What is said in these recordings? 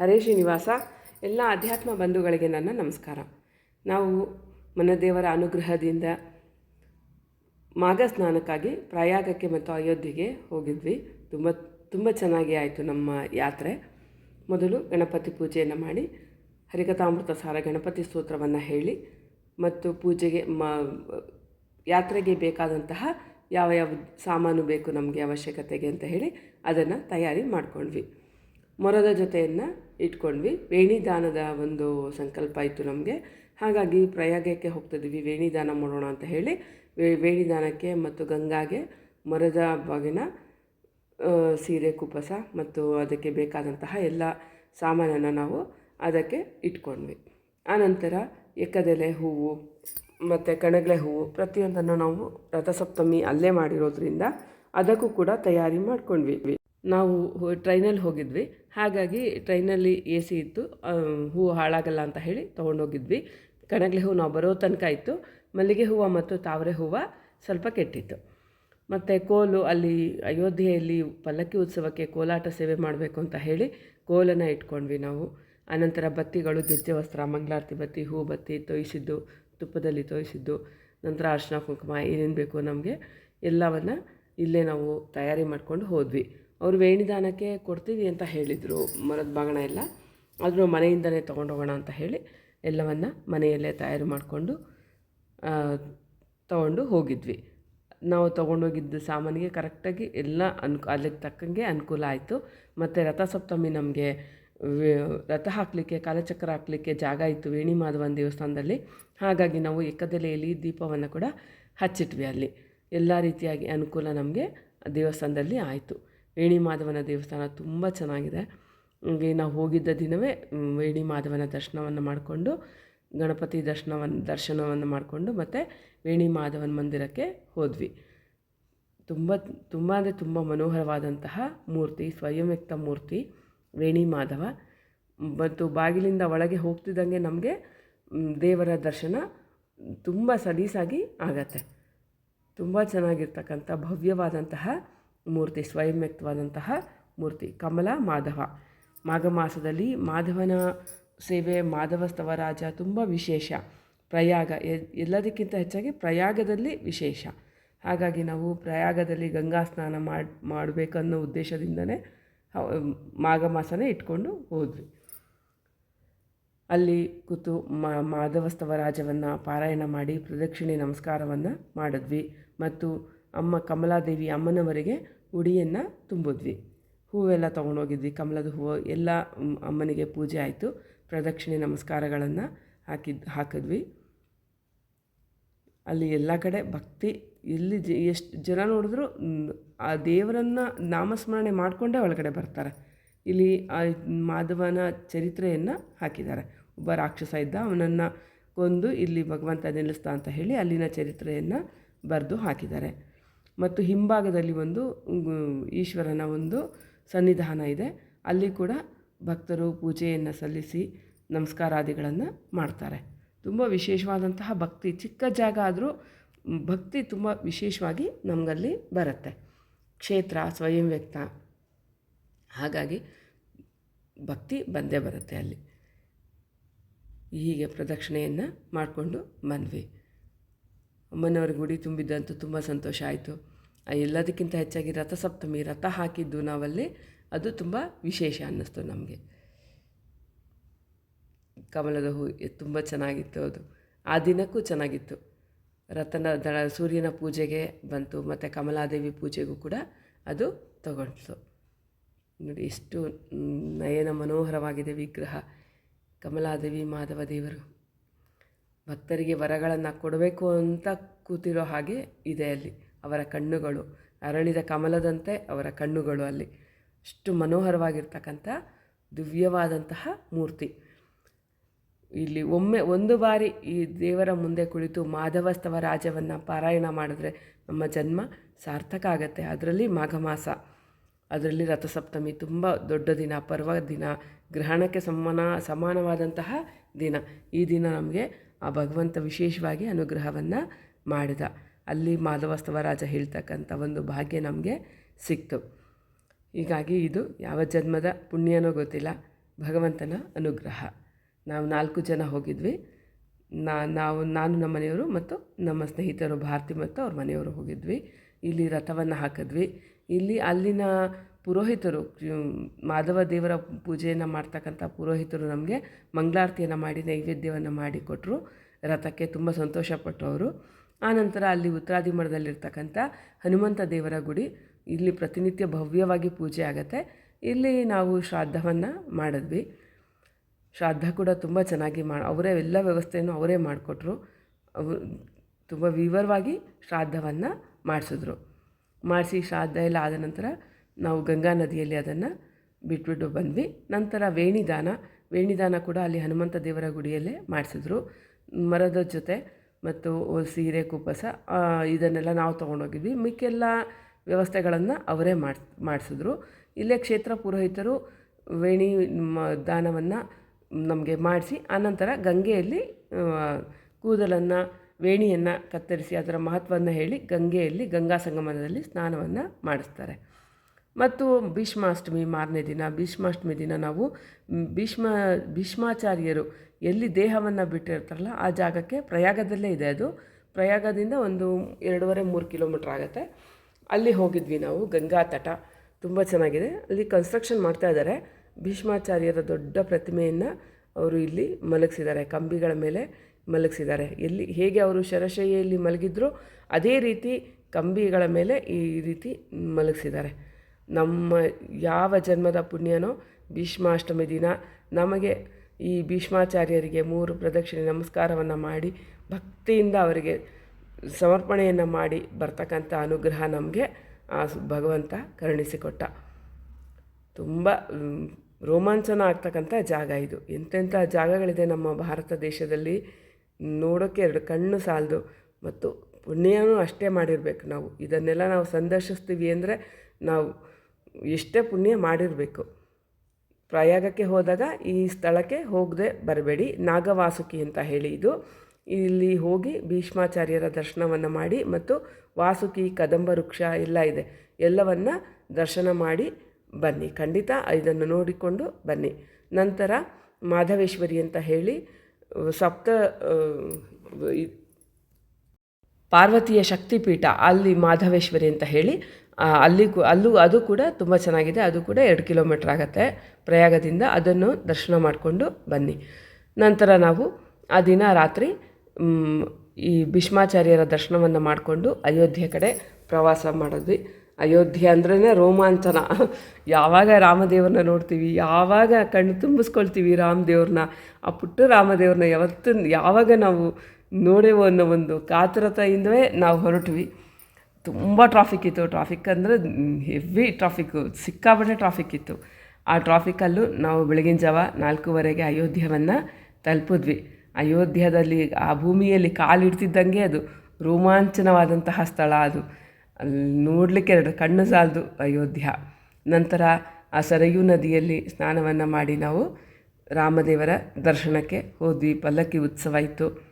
ಹರೇ ಶ್ರೀನಿವಾಸ, ಎಲ್ಲ ಅಧ್ಯಾತ್ಮ ಬಂಧುಗಳಿಗೆ ನನ್ನ ನಮಸ್ಕಾರ. ನಾವು ಮನದೇವರ ಅನುಗ್ರಹದಿಂದ ಮಾಘ ಸ್ನಾನಕ್ಕಾಗಿ ಪ್ರಯಾಗಕ್ಕೆ ಮತ್ತು ಅಯೋಧ್ಯೆಗೆ ಹೋಗಿದ್ವಿ. ತುಂಬ ತುಂಬ ಚೆನ್ನಾಗಿ ಆಯಿತು ನಮ್ಮ ಯಾತ್ರೆ. ಮೊದಲು ಗಣಪತಿ ಪೂಜೆಯನ್ನು ಮಾಡಿ, ಹರಿಕಥಾಮೃತ ಸಾರ ಗಣಪತಿ ಸ್ತೋತ್ರವನ್ನು ಹೇಳಿ, ಮತ್ತು ಪೂಜೆಗೆ ಮ, ಯಾತ್ರೆಗೆ ಬೇಕಾದಂತಹ ಯಾವ ಯಾವ ಸಾಮಾನು ಬೇಕು ನಮಗೆ ಅವಶ್ಯಕತೆಗೆ ಅಂತ ಹೇಳಿ ಅದನ್ನು ತಯಾರಿ ಮಾಡ್ಕೊಂಡ್ವಿ. ಮೊರದ ಜೊತೆಯನ್ನು ಇಟ್ಕೊಂಡ್ವಿ. ವೇಣಿದಾನದ ಒಂದು ಸಂಕಲ್ಪ ಇತ್ತು ನಮಗೆ. ಹಾಗಾಗಿ ಪ್ರಯಾಗಕ್ಕೆ ಹೋಗ್ತಿದ್ವಿ. ವೇಣಿದಾನ ಮಾಡೋಣ ಅಂತ ಹೇಳಿ ವೇಣಿದಾನಕ್ಕೆ ಮತ್ತು ಗಂಗಾಗೆ ಮರದ ಬಾಗಿನ ಸೀರೆ ಕುಪ್ಪಸ ಮತ್ತು ಅದಕ್ಕೆ ಬೇಕಾದಂತಹ ಎಲ್ಲ ಸಾಮಾನನ್ನು ನಾವು ಅದಕ್ಕೆ ಇಟ್ಕೊಂಡ್ವಿ. ಆನಂತರ ಎಕ್ಕದೆಲೆ ಹೂವು ಮತ್ತು ಕಣಗಲೆ ಹೂವು ಪ್ರತಿಯೊಂದನ್ನು ನಾವು ರಥಸಪ್ತಮಿ ಅಲ್ಲೇ ಮಾಡಿರೋದ್ರಿಂದ ಅದಕ್ಕೂ ಕೂಡ ತಯಾರಿ ಮಾಡ್ಕೊಂಡ್ವಿ. ನಾವು ಟ್ರೈನಲ್ಲಿ ಹೋಗಿದ್ವಿ. ಹಾಗಾಗಿ ಟ್ರೈನಲ್ಲಿ ಎ ಸಿ ಇತ್ತು ಹೂವು ಹಾಳಾಗಲ್ಲ ಅಂತ ಹೇಳಿ ತೊಗೊಂಡೋಗಿದ್ವಿ. ಕಣಗಲೆ ಹೂವು ನಾವು ಬರೋ ತನಕ ಇತ್ತು. ಮಲ್ಲಿಗೆ ಹೂವು ಮತ್ತು ತಾವರೆ ಹೂವು ಸ್ವಲ್ಪ ಕೆಟ್ಟಿತ್ತು. ಮತ್ತು ಕೋಲು ಅಲ್ಲಿ ಅಯೋಧ್ಯೆಯಲ್ಲಿ ಪಲ್ಲಕ್ಕಿ ಉತ್ಸವಕ್ಕೆ ಕೋಲಾಟ ಸೇವೆ ಮಾಡಬೇಕು ಅಂತ ಹೇಳಿ ಕೋಲನ್ನು ಇಟ್ಕೊಂಡ್ವಿ ನಾವು. ಆನಂತರ ಬತ್ತಿಗಳು ಗೆಜ್ಜೆ ವಸ್ತ್ರ, ಮಂಗಳಾರತಿ ಬತ್ತಿ, ಹೂ ಬತ್ತಿ ತೋಯಿಸಿದ್ದು, ತುಪ್ಪದಲ್ಲಿ ತೋಯಿಸಿದ್ದು, ನಂತರ ಅರ್ಶಿನ ಕುಂಕುಮ ಏನೇನು ಬೇಕು ನಮಗೆ ಎಲ್ಲವನ್ನು ಇಲ್ಲೇ ನಾವು ತಯಾರಿ ಮಾಡ್ಕೊಂಡು ಹೋದ್ವಿ. ಅವರು ವೇಣಿದಾನಕ್ಕೆ ಕೊಡ್ತೀವಿ ಅಂತ ಹೇಳಿದರು. ಮರದ ಬಾಗಣ ಎಲ್ಲ. ಆದರೂ ಮನೆಯಿಂದಲೇ ತೊಗೊಂಡೋಗೋಣ ಅಂತ ಹೇಳಿ ಎಲ್ಲವನ್ನು ಮನೆಯಲ್ಲೇ ತಯಾರು ಮಾಡಿಕೊಂಡು ತಗೊಂಡು ಹೋಗಿದ್ವಿ. ನಾವು ತೊಗೊಂಡೋಗಿದ್ದ ಸಾಮಾನಿಗೆ ಕರೆಕ್ಟಾಗಿ ಎಲ್ಲ ಅನ್ಕು, ಅಲ್ಲಿಗೆ ತಕ್ಕಂಗೆ ಅನುಕೂಲ ಆಯಿತು. ಮತ್ತು ರಥಸಪ್ತಮಿ ನಮಗೆ ರಥ ಹಾಕಲಿಕ್ಕೆ, ಕಾಲಚಕ್ರ ಹಾಕಲಿಕ್ಕೆ ಜಾಗ ಇತ್ತು ವೇಣಿ ಮಾಧವನ ದೇವಸ್ಥಾನದಲ್ಲಿ. ಹಾಗಾಗಿ ನಾವು ಏಕದೆಲೆಯಲ್ಲಿ ದೀಪವನ್ನು ಕೂಡ ಹಚ್ಚಿಟ್ವಿ ಅಲ್ಲಿ. ಎಲ್ಲ ರೀತಿಯಾಗಿ ಅನುಕೂಲ ನಮಗೆ ದೇವಸ್ಥಾನದಲ್ಲಿ ಆಯಿತು. ವೇಣಿ ಮಾಧವನ ದೇವಸ್ಥಾನ ತುಂಬ ಚೆನ್ನಾಗಿದೆ. ಹಂಗೆ ನಾವು ಹೋಗಿದ್ದ ದಿನವೇ ವೇಣಿ ಮಾಧವನ ದರ್ಶನವನ್ನು ಮಾಡಿಕೊಂಡು, ಗಣಪತಿ ದರ್ಶನವನ್ನು ದರ್ಶನವನ್ನು ಮಾಡಿಕೊಂಡು ಮತ್ತು ವೇಣಿ ಮಾಧವನ ಮಂದಿರಕ್ಕೆ ಹೋದ್ವಿ. ತುಂಬ ತುಂಬ ಅಂದರೆ ತುಂಬ ಮನೋಹರವಾದಂತಹ ಮೂರ್ತಿ ಸ್ವಯಂ ವ್ಯಕ್ತ ಮೂರ್ತಿ ವೇಣಿ ಮಾಧವ ಮತ್ತು ಬಾಗಿಲಿಂದ ಒಳಗೆ ಹೋಗ್ತಿದ್ದಂಗೆ ನಮಗೆ ದೇವರ ದರ್ಶನ ತುಂಬ ಸಲೀಸಾಗಿ ಆಗತ್ತೆ. ತುಂಬ ಚೆನ್ನಾಗಿರ್ತಕ್ಕಂಥ ಭವ್ಯವಾದಂತಹ ಮೂರ್ತಿ ಸ್ವಯಂ ವ್ಯಕ್ತವಾದಂತಹ ಮೂರ್ತಿ ಕಮಲ ಮಾಧವ. ಮಾಘ ಮಾಸದಲ್ಲಿ ಮಾಧವನ ಸೇವೆ ಮಾಧವ ಸ್ತವರಾಜ ತುಂಬ ವಿಶೇಷ. ಪ್ರಯಾಗ ಎಲ್ಲದಕ್ಕಿಂತ ಹೆಚ್ಚಾಗಿ ಪ್ರಯಾಗದಲ್ಲಿ ವಿಶೇಷ. ಹಾಗಾಗಿ ನಾವು ಪ್ರಯಾಗದಲ್ಲಿ ಗಂಗಾ ಸ್ನಾನ ಮಾಡಿ, ಮಾಡಬೇಕನ್ನೋ ಉದ್ದೇಶದಿಂದನೇ ಮಾಘ ಮಾಸನೇ ಇಟ್ಕೊಂಡು ಹೋದ್ವಿ. ಅಲ್ಲಿ ಕೂತು ಮಾ ಮಾಧವಸ್ತವ ರಾಜವನ್ನು ಪಾರಾಯಣ ಮಾಡಿ ಪ್ರದಕ್ಷಿಣೆ ನಮಸ್ಕಾರವನ್ನು ಮಾಡಿದ್ವಿ. ಮತ್ತು ಅಮ್ಮ ಕಮಲಾದೇವಿ ಅಮ್ಮನವರಿಗೆ ಉಡಿಯನ್ನು ತುಂಬಿದ್ವಿ. ಹೂವೆಲ್ಲ ತೊಗೊಂಡೋಗಿದ್ವಿ. ಕಮಲದ ಹೂವು ಎಲ್ಲ ಅಮ್ಮನಿಗೆ ಪೂಜೆ ಆಯಿತು. ಪ್ರದಕ್ಷಿಣೆ ನಮಸ್ಕಾರಗಳನ್ನು ಹಾಕಿದ್, ಹಾಕಿದ್ವಿ. ಅಲ್ಲಿ ಎಲ್ಲ ಕಡೆ ಭಕ್ತಿ ಎಲ್ಲಿ ಎಷ್ಟು ಜನ ನೋಡಿದ್ರು ಆ ದೇವರನ್ನು ನಾಮಸ್ಮರಣೆ ಮಾಡಿಕೊಂಡೇ ಒಳಗಡೆ ಬರ್ತಾರೆ. ಇಲ್ಲಿ ಆ ಮಾಧವನ ಚರಿತ್ರೆಯನ್ನು ಹಾಕಿದ್ದಾರೆ. ಒಬ್ಬ ರಾಕ್ಷಸ ಇದ್ದ, ಅವನನ್ನು ಕೊಂದು ಇಲ್ಲಿ ಭಗವಂತ ನಿಲ್ಲಿಸ್ತಾ ಅಂತ ಹೇಳಿ ಅಲ್ಲಿನ ಚರಿತ್ರೆಯನ್ನು ಬರೆದು ಹಾಕಿದ್ದಾರೆ. ಮತ್ತು ಹಿಂಭಾಗದಲ್ಲಿ ಒಂದು ಈಶ್ವರನ ಒಂದು ಸನ್ನಿಧಾನ ಇದೆ. ಅಲ್ಲಿ ಕೂಡ ಭಕ್ತರು ಪೂಜೆಯನ್ನು ಸಲ್ಲಿಸಿ ನಮಸ್ಕಾರಾದಿಗಳನ್ನು ಮಾಡ್ತಾರೆ. ತುಂಬ ವಿಶೇಷವಾದಂತಹ ಭಕ್ತಿ. ಚಿಕ್ಕ ಜಾಗ ಆದರೂ ಭಕ್ತಿ ತುಂಬ ವಿಶೇಷವಾಗಿ ನಮಗಲ್ಲಿ ಬರುತ್ತೆ. ಕ್ಷೇತ್ರ, ಸ್ವಯಂ ವ್ಯಕ್ತ. ಹಾಗಾಗಿ ಭಕ್ತಿ ಬಂದೇ ಬರುತ್ತೆ ಅಲ್ಲಿ. ಹೀಗೆ ಪ್ರದಕ್ಷಿಣೆಯನ್ನು ಮಾಡಿಕೊಂಡು ಬಂದ್ವಿ. ಅಮ್ಮನವ್ರ ಗುಡಿ ತುಂಬಿದ್ದಂತೂ ತುಂಬ ಸಂತೋಷ ಆಯಿತು. ಎಲ್ಲದಕ್ಕಿಂತ ಹೆಚ್ಚಾಗಿ ರಥಸಪ್ತಮಿ ರಥ ಹಾಕಿದ್ದು ನಾವಲ್ಲಿ, ಅದು ತುಂಬ ವಿಶೇಷ ಅನ್ನಿಸ್ತು ನಮಗೆ. ಕಮಲದ ಹೂ ತುಂಬ ಚೆನ್ನಾಗಿತ್ತು ಅದು. ಆ ದಿನಕ್ಕೂ ಚೆನ್ನಾಗಿತ್ತು. ರಥನ ದಳ, ಸೂರ್ಯನ ಪೂಜೆಗೆ ಬಂತು, ಮತ್ತು ಕಮಲಾದೇವಿ ಪೂಜೆಗೂ ಕೂಡ ಅದು ತಗೊಂಡ್ತು ನೋಡಿ, ಎಷ್ಟು ನಯನ ಮನೋಹರವಾಗಿದೆ ವಿಗ್ರಹ. ಕಮಲಾದೇವಿ ಮಾಧವ ದೇವರು ಭಕ್ತರಿಗೆ ವರಗಳನ್ನು ಕೊಡಬೇಕು ಅಂತ ಕೂತಿರೋ ಹಾಗೆ ಇದೆ ಅಲ್ಲಿ, ಅವರ ಕಣ್ಣುಗಳು. ಅರಳಿದ ಕಮಲದಂತೆ ಅವರ ಕಣ್ಣುಗಳು ಅಲ್ಲಿ. ಅಷ್ಟು ಮನೋಹರವಾಗಿರ್ತಕ್ಕಂಥ ದಿವ್ಯವಾದಂತಹ ಮೂರ್ತಿ. ಇಲ್ಲಿ ಒಮ್ಮೆ ಒಂದು ಬಾರಿ ಈ ದೇವರ ಮುಂದೆ ಕುಳಿತು ಮಾಧವಸ್ತವ ರಾಜವನ್ನು ಪಾರಾಯಣ ಮಾಡಿದ್ರೆ ನಮ್ಮ ಜನ್ಮ ಸಾರ್ಥಕ ಆಗತ್ತೆ. ಅದರಲ್ಲಿ ಮಾಘ ಮಾಸ ಅದರಲ್ಲಿ ರಥಸಪ್ತಮಿ, ತುಂಬ ದೊಡ್ಡ ದಿನ, ಪರ್ವ ದಿನ, ಗ್ರಹಣಕ್ಕೆ ಸಮಾನ, ಸಮಾನವಾದಂತಹ ದಿನ. ಈ ದಿನ ನಮಗೆ ಆ ಭಗವಂತ ವಿಶೇಷವಾಗಿ ಅನುಗ್ರಹವನ್ನು ಮಾಡಿದ. ಅಲ್ಲಿ ಮಾಧವಸ್ತವ ರಾಜ ಹೇಳ್ತಕ್ಕಂಥ ಒಂದು ಭಾಗ್ಯ ನಮಗೆ ಸಿಕ್ತು. ಹೀಗಾಗಿ ಇದು ಯಾವ ಜನ್ಮದ ಪುಣ್ಯನೋ ಗೊತ್ತಿಲ್ಲ. ಭಗವಂತನ ಅನುಗ್ರಹ. ನಾವು ನಾಲ್ಕು ಜನ ಹೋಗಿದ್ವಿ. ನಾ, ನಾವು, ನಾನು ನಮ್ಮ ಮನೆಯವರು ಮತ್ತು ನಮ್ಮ ಸ್ನೇಹಿತರು ಭಾರತಿ ಮತ್ತು ಅವ್ರ ಮನೆಯವರು ಹೋಗಿದ್ವಿ. ಇಲ್ಲಿ ರಥವನ್ನು ಹಾಕಿದ್ವಿ. ಇಲ್ಲಿ ಅಲ್ಲಿನ ಪುರೋಹಿತರು ಮಾಧವ ದೇವರ ಪೂಜೆಯನ್ನು ಮಾಡ್ತಕ್ಕಂಥ ಪುರೋಹಿತರು ನಮಗೆ ಮಂಗಳಾರತಿಯನ್ನು ಮಾಡಿ, ನೈವೇದ್ಯವನ್ನು ಮಾಡಿ ಕೊಟ್ಟರು ರಥಕ್ಕೆ ತುಂಬ ಸಂತೋಷಪಟ್ಟರು ಅವರು. ಆನಂತರ ಅಲ್ಲಿ ಉತ್ತರಾದಿ ಮಠದಲ್ಲಿರ್ತಕ್ಕಂಥ ಹನುಮಂತ ದೇವರ ಗುಡಿ. ಇಲ್ಲಿ ಪ್ರತಿನಿತ್ಯ ಭವ್ಯವಾಗಿ ಪೂಜೆ ಆಗುತ್ತೆ. ಇಲ್ಲಿ ನಾವು ಶ್ರಾದ್ದವನ್ನು ಮಾಡಿದ್ವಿ. ಶ್ರಾದ್ದ ಕೂಡ ತುಂಬ ಚೆನ್ನಾಗಿ ಮಾಡಿ ಅವರೇ ಎಲ್ಲ ವ್ಯವಸ್ಥೆಯನ್ನು ಅವರೇ ಮಾಡಿಕೊಟ್ರು. ಅವರು ತುಂಬ ವಿವರವಾಗಿ ಶ್ರಾದ್ದವನ್ನು ಮಾಡಿಸಿದ್ರು. ಮಾಡಿಸಿ ಶ್ರಾದ್ದ ಎಲ್ಲ ಆದ ನಂತರ ನಾವು ಗಂಗಾ ನದಿಯಲ್ಲಿ ಅದನ್ನು ಬಿಟ್ಬಿಟ್ಟು ಬಂದ್ವಿ. ನಂತರ ವೇಣಿದಾನ. ವೇಣಿದಾನ ಕೂಡ ಅಲ್ಲಿ ಹನುಮಂತ ದೇವರ ಗುಡಿಯಲ್ಲೇ ಮಾಡಿಸಿದ್ರು. ಮರದ ಜೊತೆ ಮತ್ತು ಸೀರೆ ಕುಪ್ಪಸ ಇದನ್ನೆಲ್ಲ ನಾವು ತೊಗೊಂಡೋಗಿದ್ವಿ. ಮಿಕ್ಕೆಲ್ಲ ವ್ಯವಸ್ಥೆಗಳನ್ನು ಅವರೇ ಮಾಡಿ ಮಾಡಿಸಿದ್ರು. ಇಲ್ಲೇ ಕ್ಷೇತ್ರ ಪುರೋಹಿತರು ವೇಣಿ ದಾನವನ್ನು ನಮಗೆ ಮಾಡಿಸಿ, ಆನಂತರ ಗಂಗೆಯಲ್ಲಿ ಕೂದಲನ್ನು, ವೇಣಿಯನ್ನು ಕತ್ತರಿಸಿ ಅದರ ಮಹತ್ವವನ್ನು ಹೇಳಿ ಗಂಗೆಯಲ್ಲಿ ಗಂಗಾ ಸಂಗಮದಲ್ಲಿ ಸ್ನಾನವನ್ನು ಮಾಡಿಸ್ತಾರೆ. ಮತ್ತು ಭೀಷ್ಮಾಷ್ಟಮಿ ಮಾರನೇ ದಿನ, ಭೀಷ್ಮಾಷ್ಟಮಿ ದಿನ ನಾವು ಭೀಷ್ಮ, ಭೀಷ್ಮಾಚಾರ್ಯರು ಎಲ್ಲಿ ದೇಹವನ್ನು ಬಿಟ್ಟಿರ್ತಾರಲ್ಲ, ಆ ಜಾಗಕ್ಕೆ ಪ್ರಯಾಗದಲ್ಲೇ ಇದೆ ಅದು. ಪ್ರಯಾಗದಿಂದ ಒಂದು ಎರಡೂವರೆ, ಮೂರು ಕಿಲೋಮೀಟ್ರ್ ಆಗುತ್ತೆ. ಅಲ್ಲಿ ಹೋಗಿದ್ವಿ ನಾವು, ಗಂಗಾ ತಟ. ತುಂಬ ಚೆನ್ನಾಗಿದೆ. ಅಲ್ಲಿ ಕನ್ಸ್ಟ್ರಕ್ಷನ್ ಮಾಡ್ತಾ ಇದ್ದಾರೆ. ಭೀಷ್ಮಾಚಾರ್ಯರ ದೊಡ್ಡ ಪ್ರತಿಮೆಯನ್ನು ಅವರು ಇಲ್ಲಿ ಮಲಗಿಸಿದ್ದಾರೆ. ಕಂಬಿಗಳ ಮೇಲೆ ಮಲಗಿಸಿದ್ದಾರೆ. ಎಲ್ಲಿ, ಹೇಗೆ ಅವರು ಶರಶಯ್ಯಲ್ಲಿ ಮಲಗಿದ್ರು ಅದೇ ರೀತಿ ಕಂಬಿಗಳ ಮೇಲೆ ಈ ರೀತಿ ಮಲಗಿಸಿದ್ದಾರೆ. ನಮ್ಮ ಯಾವ ಜನ್ಮದ ಪುಣ್ಯನೋ ಭೀಷ್ಮಾಷ್ಟಮಿ ದಿನ ನಮಗೆ ಈ ಭೀಷ್ಮಾಚಾರ್ಯರಿಗೆ ಮೂರು ಪ್ರದಕ್ಷಿಣೆ ನಮಸ್ಕಾರವನ್ನು ಮಾಡಿ ಭಕ್ತಿಯಿಂದ ಅವರಿಗೆ ಸಮರ್ಪಣೆಯನ್ನು ಮಾಡಿ ಬರ್ತಕ್ಕಂಥ ಅನುಗ್ರಹ ನಮಗೆ ಆ ಭಗವಂತ ಕರುಣಿಸಿಕೊಟ್ಟ. ತುಂಬ ರೋಮಾಂಚನ ಆಗ್ತಕ್ಕಂಥ ಜಾಗ ಇದು. ಎಂತೆಂಥ ಜಾಗಗಳಿದೆ ನಮ್ಮ ಭಾರತ ದೇಶದಲ್ಲಿ. ನೋಡೋಕ್ಕೆ ಎರಡು ಕಣ್ಣು ಸಾಲದು. ಮತ್ತು ಪುಣ್ಯನೂ ಅಷ್ಟೇ ಮಾಡಿರಬೇಕು ನಾವು. ಇದನ್ನೆಲ್ಲ ನಾವು ಸಂದರ್ಶಿಸ್ತೀವಿ ಅಂದರೆ ನಾವು ಎಷ್ಟೇ ಪುಣ್ಯ ಮಾಡಿರಬೇಕು. ಪ್ರಯಾಗಕ್ಕೆ ಹೋದಾಗ ಈ ಸ್ಥಳಕ್ಕೆ ಹೋಗದೆ ಬರಬೇಡಿ. ನಾಗವಾಸುಕಿ ಅಂತ ಹೇಳಿ ಇದು. ಇಲ್ಲಿ ಹೋಗಿ ಭೀಷ್ಮಾಚಾರ್ಯರ ದರ್ಶನವನ್ನು ಮಾಡಿ ಮತ್ತು ವಾಸುಕಿ, ಕದಂಬ ವೃಕ್ಷ ಎಲ್ಲ ಇದೆ. ಎಲ್ಲವನ್ನು ದರ್ಶನ ಮಾಡಿ ಬನ್ನಿ. ಖಂಡಿತ ಇದನ್ನು ನೋಡಿಕೊಂಡು ಬನ್ನಿ. ನಂತರ ಮಾಧವೇಶ್ವರಿ ಅಂತ ಹೇಳಿ, ಸಪ್ತ ಪಾರ್ವತಿಯ ಶಕ್ತಿಪೀಠ ಅಲ್ಲಿ ಮಾಧವೇಶ್ವರಿ ಅಂತ ಹೇಳಿ ಅಲ್ಲಿ ಅಲ್ಲೂ ಅದು ಕೂಡ ತುಂಬ ಚೆನ್ನಾಗಿದೆ. ಅದು ಕೂಡ ಎರಡು ಕಿಲೋಮೀಟ್ರ್ ಆಗುತ್ತೆ. ಪ್ರಯಾಗದಿಂದ ಅದನ್ನು ದರ್ಶನ ಮಾಡಿಕೊಂಡು ಬನ್ನಿ. ನಂತರ ನಾವು ಆ ದಿನ ರಾತ್ರಿ ಈ ಭೀಷ್ಮಾಚಾರ್ಯರ ದರ್ಶನವನ್ನು ಮಾಡಿಕೊಂಡು ಅಯೋಧ್ಯೆ ಕಡೆ ಪ್ರವಾಸ ಮಾಡಿದ್ವಿ. ಅಯೋಧ್ಯೆ ಅಂದ್ರೇ ರೋಮಾಂಚನ. ಯಾವಾಗ ರಾಮದೇವ್ರನ್ನ ನೋಡ್ತೀವಿ, ಯಾವಾಗ ಕಣ್ಣು ತುಂಬಿಸ್ಕೊಳ್ತೀವಿ ರಾಮದೇವ್ರನ್ನ. ಆ ಪುಟ್ಟ ರಾಮದೇವ್ರನ್ನ ಯಾವತ್ತು, ಯಾವಾಗ ನಾವು ನೋಡೇವೋ ಅನ್ನೋ ಒಂದು ಕಾತುರತೆಯಿಂದಲೇ ನಾವು ಹೊರಟ್ವಿ. ತುಂಬ ಟ್ರಾಫಿಕ್ ಇತ್ತು. ಟ್ರಾಫಿಕ್ ಅಂದರೆ ಹೆವಿ ಟ್ರಾಫಿಕ್ಕು ಸಿಕ್ಕಾಪಟ್ಟೆ ಟ್ರಾಫಿಕ್ ಇತ್ತು. ಆ ಟ್ರಾಫಿಕಲ್ಲೂ ನಾವು ಬೆಳಗಿನ ಜಾವ ನಾಲ್ಕೂವರೆಗೆ ಅಯೋಧ್ಯವನ್ನು ತಲುಪಿದ್ವಿ. ಅಯೋಧ್ಯದಲ್ಲಿ ಆ ಭೂಮಿಯಲ್ಲಿ ಕಾಲಿಡ್ತಿದ್ದಂಗೆ ಅದು ರೋಮಾಂಚನವಾದಂತಹ ಸ್ಥಳ ಅದು. ಅಲ್ಲಿ ನೋಡಲಿಕ್ಕೆ ಎರಡು ಕಣ್ಣು ಸಾಲದು ಅಯೋಧ್ಯ. ನಂತರ ಆ ಸರಯೂ ನದಿಯಲ್ಲಿ ಸ್ನಾನವನ್ನು ಮಾಡಿ ನಾವು ರಾಮದೇವರ ದರ್ಶನಕ್ಕೆ ಹೋದ್ವಿ. ಪಲ್ಲಕ್ಕಿ ಉತ್ಸವ ಇತ್ತು.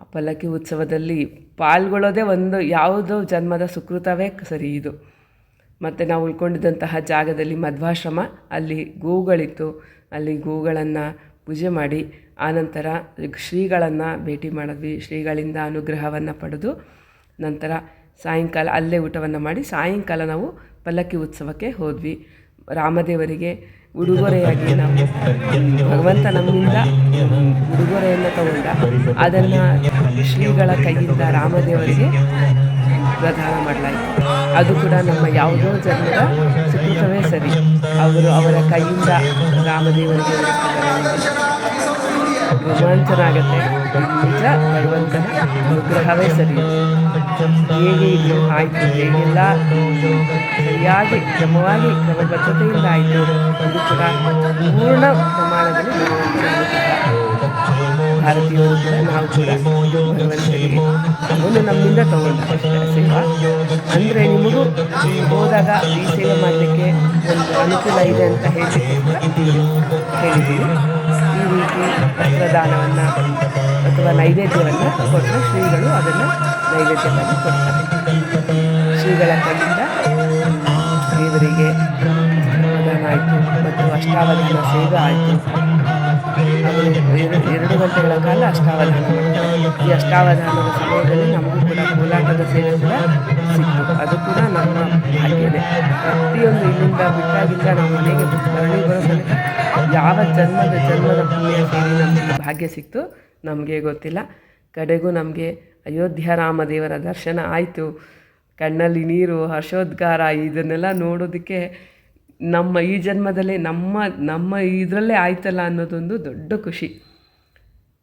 ಆ ಪಲ್ಲಕ್ಕಿ ಉತ್ಸವದಲ್ಲಿ ಪಾಲ್ಗೊಳ್ಳೋದೇ ಒಂದು ಯಾವುದೋ ಜನ್ಮದ ಸುಕೃತವೇ ಸರಿ ಇದು. ಮತ್ತು ನಾವು ಉಳ್ಕೊಂಡಿದ್ದಂತಹ ಜಾಗದಲ್ಲಿ ಮಧ್ವಾಶ್ರಮ, ಅಲ್ಲಿ ಗೋವುಗಳಿತ್ತು ಅಲ್ಲಿ ಗೋಗಳನ್ನು ಪೂಜೆ ಮಾಡಿ, ಆನಂತರ ಶ್ರೀಗಳನ್ನು ಭೇಟಿ ಮಾಡಿದ್ವಿ. ಶ್ರೀಗಳಿಂದ ಅನುಗ್ರಹವನ್ನು ಪಡೆದು ನಂತರ ಸಾಯಂಕಾಲ ಅಲ್ಲೇ ಊಟವನ್ನು ಮಾಡಿ, ಸಾಯಂಕಾಲ ನಾವು ಪಲ್ಲಕ್ಕಿ ಉತ್ಸವಕ್ಕೆ ಹೋದ್ವಿ. ರಾಮದೇವರಿಗೆ ಉಡುಗೊರೆಯಾಗಿ ನಾವು ಭಗವಂತ ನಮ್ಮಿಂದ ಉಡುಗೊರೆಯನ್ನು ತಗೊಂಡ. ಅದನ್ನು ಶ್ರೀಗಳ ಕೈಯಿಂದ ರಾಮದೇವರಿಗೆ ಪ್ರದಾನ ಮಾಡಲಾಯಿತು. ಅದು ಕೂಡ ನಮ್ಮ ಯಾವುದೋ ಜನ್ಮದ ಸುಕೃತವೇ ಸರಿ. ಅವರು ಅವರ ಕೈಯಿಂದ ರಾಮದೇವರಿಗೆ ರೋಮಾಂಚನ ಆಗುತ್ತೆ. ಭಗವಂತನ ಅನುಗ್ರಹವೇ ಸರಿ. ಹೇಗೆ ಇದು ಆಯಿತು ಹೇಗೆಲ್ಲ ಸರಿಯಾಗಿ, ಕ್ರಮವಾಗಿ ಕ್ರಮಬದ್ಧತೆಯಿಂದ ಆಯಿತು. ಅದು ಕೂಡ ಪೂರ್ಣ ಪ್ರಮಾಣದಲ್ಲಿ ಭಾರತೀಯರು ನಾವು ನಮ್ಮಿಂದ ತಗೊಂಡ ಸೇವಾ ಅಂದರೆ ನಿಮಗೂ ಹೋದಾಗ ಈ ಸೇವೆ ಮಾಡಲಿಕ್ಕೆ ಒಂದು ಅನುಕೂಲ ಇದೆ ಅಂತ ಹೇಳಿ ಹೇಳಿದ್ದೀವಿ ಈ ರೀತಿ ಅಥವಾ ನೈವೇದ್ಯವನ್ನು ಕೊಟ್ಟರೆ ಶ್ರೀಗಳು ಅದನ್ನು ನೈವೇದ್ಯವನ್ನು ಕೊಡ್ತಾರೆ. ಶ್ರೀಗಳ ಕೈಯಿಂದ ದೇವರಿಗೆ ಪ್ರದಾನ ಆಯಿತು ಮತ್ತು ಅಷ್ಟ ಅಷ್ಟಾವಧಾನ ಸೇವೆ ಆಯಿತು. ಅವರು ಎರಡು ಎರಡು ಗಂಟೆಗಳ ಕಾಲ ಅಷ್ಟಾವಧಾನ ಮಾಡ್ತಾರೆ ಈ ಅಷ್ಟಾವಧಾನದ ಸಮಯದಲ್ಲಿ ನಮಗೂ ಕೂಡ ಕೋಲಾಟದ ಸೇವೆ ಕೂಡ ಅದು ಕೂಡ ನಮ್ಮ ಪ್ರತಿಯೊಂದು ಇಲ್ಲಿಂದ ಬಿಟ್ಟಾಗಿಂದ ನಾವು ಮನೆಗೆ ಮರಳಿ ನಮಗೆ ಭಾಗ್ಯ ಸಿಕ್ತು, ನಮಗೆ ಗೊತ್ತಿಲ್ಲ. ಕಡೆಗೂ ನಮಗೆ ಅಯೋಧ್ಯ ರಾಮದೇವರ ದರ್ಶನ ಆಯಿತು. ಕಣ್ಣಲ್ಲಿ ನೀರು, ಹರ್ಷೋದ್ಗಾರ, ಇದನ್ನೆಲ್ಲ ನೋಡೋದಕ್ಕೆ ನಮ್ಮ ಈ ಜನ್ಮದಲ್ಲೇ, ನಮ್ಮ ನಮ್ಮ ಇದರಲ್ಲೇ ಆಯ್ತಲ್ಲ ಅನ್ನೋದೊಂದು ದೊಡ್ಡ ಖುಷಿ.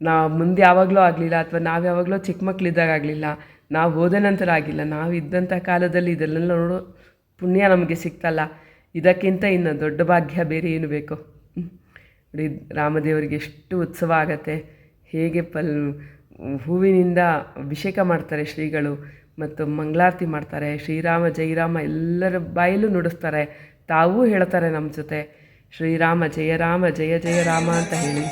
ನಾ ಮುಂದೆ ಯಾವಾಗಲೂ ಆಗಲಿಲ್ಲ, ಅಥವಾ ನಾವು ಯಾವಾಗಲೂ ಚಿಕ್ಕ ಮಕ್ಕಳಿದ್ದಾಗ ಆಗಲಿಲ್ಲ. ನಾವು ಹೋದ ನಂತರ ಆಗಿಲ್ಲ. ನಾವು ಇದ್ದಂಥ ಕಾಲದಲ್ಲಿ ಇದನ್ನೆಲ್ಲ ನೋಡೋ, ಪುಣ್ಯ ನಮಗೆ ಸಿಕ್ತಲ್ಲ. ಇದಕ್ಕಿಂತ ಇನ್ನು ದೊಡ್ಡ ಭಾಗ್ಯ ಬೇರೆ ಏನು ಬೇಕು. ನೋಡಿ, ರಾಮದೇವರಿಗೆ ಎಷ್ಟು ಉತ್ಸವ ಆಗತ್ತೆ. ಹೇಗೆ ಪಲ್, ಹೂವಿನಿಂದ ಅಭಿಷೇಕ ಮಾಡ್ತಾರೆ ಶ್ರೀಗಳು, ಮತ್ತು ಮಂಗಳಾರತಿ ಮಾಡ್ತಾರೆ. ಶ್ರೀರಾಮ, ಜಯರಾಮ ಎಲ್ಲರ ಬಾಯಲ್ಲೂ ನುಡಿಸ್ತಾರೆ. ತಾವೂ ಹೇಳ್ತಾರೆ ನಮ್ಮ ಜೊತೆ, ಶ್ರೀರಾಮ ಜಯರಾಮ ಜಯ ಜಯ ರಾಮ ಅಂತ ಹೇಳಿ.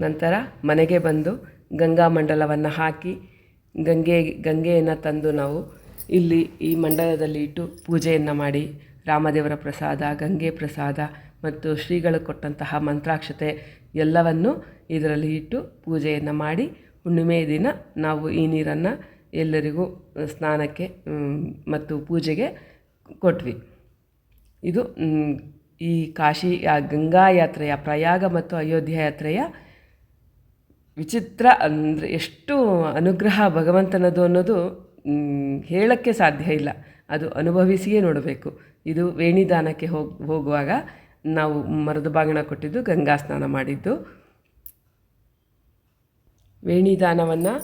ನಂತರ ಮನೆಗೆ ಬಂದು ಗಂಗಾ ಮಂಡಲವನ್ನು ಹಾಕಿ ಗಂಗೆ, ಗಂಗೆಯನ್ನು ತಂದು ನಾವು ಇಲ್ಲಿ ಈ ಮಂಡಲದಲ್ಲಿ ಇಟ್ಟು ಪೂಜೆಯನ್ನು ಮಾಡಿ ರಾಮದೇವರ ಪ್ರಸಾದ, ಗಂಗೆ ಪ್ರಸಾದ ಮತ್ತು ಶ್ರೀಗಳು ಕೊಟ್ಟಂತಹ ಮಂತ್ರಾಕ್ಷತೆ ಎಲ್ಲವನ್ನು ಇದರಲ್ಲಿ ಇಟ್ಟು ಪೂಜೆಯನ್ನು ಮಾಡಿ ಹುಣ್ಣಿಮೆ ದಿನ ನಾವು ಈ ನೀರನ್ನು ಎಲ್ಲರಿಗೂ ಸ್ನಾನಕ್ಕೆ ಮತ್ತು ಪೂಜೆಗೆ ಕೊಟ್ವಿ. ಇದು ಈ ಕಾಶಿ ಗಂಗಾ ಯಾತ್ರೆಯ ಪ್ರಯಾಗ ಮತ್ತು ಅಯೋಧ್ಯೆ ಯಾತ್ರೆಯ ವಿಚಿತ್ರ ಅಂದರೆ ಎಷ್ಟು ಅನುಗ್ರಹ ಭಗವಂತನದು ಅನ್ನೋದು ಹೇಳೋಕ್ಕೆ ಸಾಧ್ಯ ಇಲ್ಲ. ಅದು ಅನುಭವಿಸಿಯೇ ನೋಡಬೇಕು. ಇದು ವೇಣಿದಾನಕ್ಕೆ ಹೋಗಿ, ಹೋಗುವಾಗ ನಾವು ಮರದ ಬಾಗಿಣ ಕೊಟ್ಟಿದ್ದು, ಗಂಗಾ ಸ್ನಾನ ಮಾಡಿದ್ದು. ವೇಣಿದಾನವನ್ನು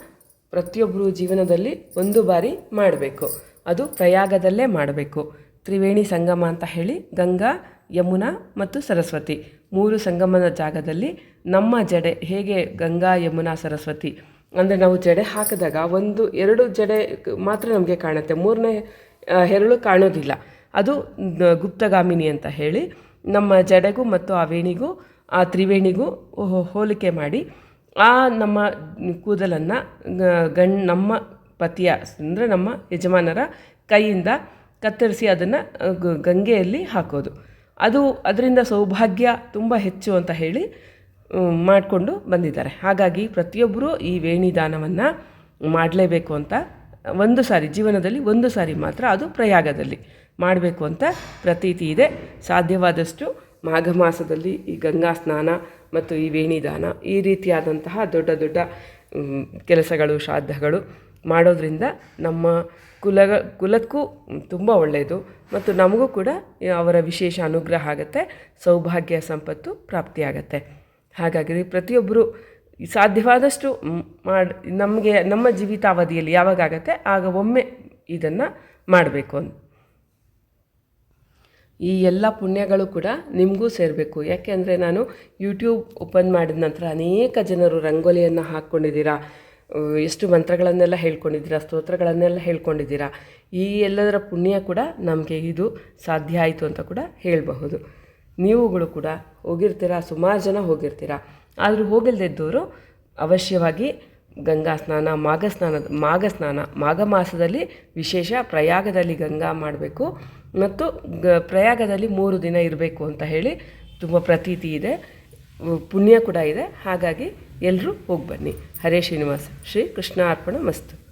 ಪ್ರತಿಯೊಬ್ಬರು ಜೀವನದಲ್ಲಿ ಒಂದು ಬಾರಿ ಮಾಡಬೇಕು. ಅದು ಪ್ರಯಾಗದಲ್ಲೇ ಮಾಡಬೇಕು. ತ್ರಿವೇಣಿ ಸಂಗಮ ಅಂತ ಹೇಳಿ ಗಂಗಾ, ಯಮುನಾ ಮತ್ತು ಸರಸ್ವತಿ. ಮೂರು ಸಂಗಮದ ಜಾಗದಲ್ಲಿ ನಮ್ಮ ಜಡೆ ಹೇಗೆ ಗಂಗಾ, ಯಮುನಾ, ಸರಸ್ವತಿ ಅಂದರೆ ನಾವು ಜಡೆ ಹಾಕಿದಾಗ ಒಂದು, ಎರಡು ಜಡೆ ಮಾತ್ರ ನಮಗೆ ಕಾಣುತ್ತೆ. ಮೂರನೇ ಹೆರಳು ಕಾಣೋದಿಲ್ಲ. ಅದು ಗುಪ್ತಗಾಮಿನಿ ಅಂತ ಹೇಳಿ ನಮ್ಮ ಜಡೆಗೂ ಮತ್ತು ಆ ವೇಣಿಗೂ ಆ ತ್ರಿವೇಣಿಗೂ ಹೋಲಿಕೆ ಮಾಡಿ ಆ ನಮ್ಮ ಕೂದಲನ್ನು ಗಣ್, ನಮ್ಮ ಪತಿಯ, ಅಂದರೆ ನಮ್ಮ ಯಜಮಾನರ ಕೈಯಿಂದ ಕತ್ತರಿಸಿ ಅದನ್ನು ಗಂಗೆಯಲ್ಲಿ ಹಾಕೋದು. ಅದು ಅದರಿಂದ ಸೌಭಾಗ್ಯ ತುಂಬ ಹೆಚ್ಚು ಅಂತ ಹೇಳಿ ಮಾಡಿಕೊಂಡು ಬಂದಿದ್ದಾರೆ. ಹಾಗಾಗಿ ಪ್ರತಿಯೊಬ್ಬರೂ ಈ ವೇಣಿದಾನವನ್ನು ಮಾಡಲೇಬೇಕು ಅಂತ, ಒಂದು ಸಾರಿ, ಜೀವನದಲ್ಲಿ ಒಂದು ಸಾರಿ ಮಾತ್ರ ಅದು ಪ್ರಯಾಗದಲ್ಲಿ ಮಾಡಬೇಕು ಅಂತ ಪ್ರತೀತಿ ಇದೆ. ಸಾಧ್ಯವಾದಷ್ಟು ಮಾಘ ಮಾಸದಲ್ಲಿ ಈ ಗಂಗಾ ಸ್ನಾನ ಮತ್ತು ಈ ವೇಣಿದಾನ, ಈ ರೀತಿಯಾದಂತಹ ದೊಡ್ಡ ದೊಡ್ಡ ಕೆಲಸಗಳು, ಶ್ರಾದ್ದಗಳು ಮಾಡೋದ್ರಿಂದ ನಮ್ಮ ಕುಲ ಕುಲಕ್ಕೂ ತುಂಬ ಒಳ್ಳೆಯದು ಮತ್ತು ನಮಗೂ ಕೂಡ ಅವರ ವಿಶೇಷ ಅನುಗ್ರಹ ಆಗುತ್ತೆ, ಸೌಭಾಗ್ಯ ಸಂಪತ್ತು ಪ್ರಾಪ್ತಿಯಾಗತ್ತೆ. ಹಾಗಾಗಿ ಪ್ರತಿಯೊಬ್ಬರು ಸಾಧ್ಯವಾದಷ್ಟು ಮಾಡಿ, ನಮಗೆ, ನಮ್ಮ ಜೀವಿತಾವಧಿಯಲ್ಲಿ ಯಾವಾಗ ಆಗತ್ತೆ, ಆಗ ಒಮ್ಮೆ ಇದನ್ನು ಮಾಡಬೇಕು ಅಂತ. ಈ ಎಲ್ಲ ಪುಣ್ಯಗಳು ಕೂಡ ನಿಮಗೂ ಸೇರಬೇಕು. ಯಾಕೆಂದರೆ ನಾನು ಯೂಟ್ಯೂಬ್ ಓಪನ್ ಮಾಡಿದ ನಂತರ ಅನೇಕ ಜನರು ರಂಗೋಲಿಯನ್ನು ಹಾಕ್ಕೊಂಡಿದ್ದೀರಾ ಎಷ್ಟು ಮಂತ್ರಗಳನ್ನೆಲ್ಲ ಹೇಳ್ಕೊಂಡಿದ್ದೀರಾ, ಸ್ತೋತ್ರಗಳನ್ನೆಲ್ಲ ಹೇಳ್ಕೊಂಡಿದ್ದೀರಾ, ಈ ಎಲ್ಲದರ ಪುಣ್ಯ ಕೂಡ ನಮಗೆ ಇದು ಸಾಧ್ಯ ಆಯಿತು ಅಂತ ಕೂಡ ಹೇಳಬಹುದು. ನೀವುಗಳು ಕೂಡ ಹೋಗಿರ್ತೀರಾ, ಸುಮಾರು ಜನ ಹೋಗಿರ್ತೀರಾ, ಆದರೂ ಹೋಗಿಲ್ದಿದ್ದವರು ಅವಶ್ಯವಾಗಿ ಗಂಗಾ ಸ್ನಾನ, ಮಾಘ ಸ್ನಾನದ, ಮಾಘ ಸ್ನಾನ, ಮಾಘ ಮಾಸದಲ್ಲಿ ವಿಶೇಷ ಪ್ರಯಾಗದಲ್ಲಿ ಗಂಗಾ ಮಾಡಬೇಕು. ಮತ್ತು ಪ್ರಯಾಗದಲ್ಲಿ ಮೂರು ದಿನ ಇರಬೇಕು ಅಂತ ಹೇಳಿ ತುಂಬ ಪ್ರತೀತಿ ಇದೆ. ಪುಣ್ಯ ಕೂಡ ಇದೆ. ಹಾಗಾಗಿ ಎಲ್ಲರೂ ಹೋಗಿ ಬನ್ನಿ. ಹರೇ ಶ್ರೀನಿವಾಸ. ಶ್ರೀ ಕೃಷ್ಣ ಅರ್ಪಣ ಮಸ್ತು.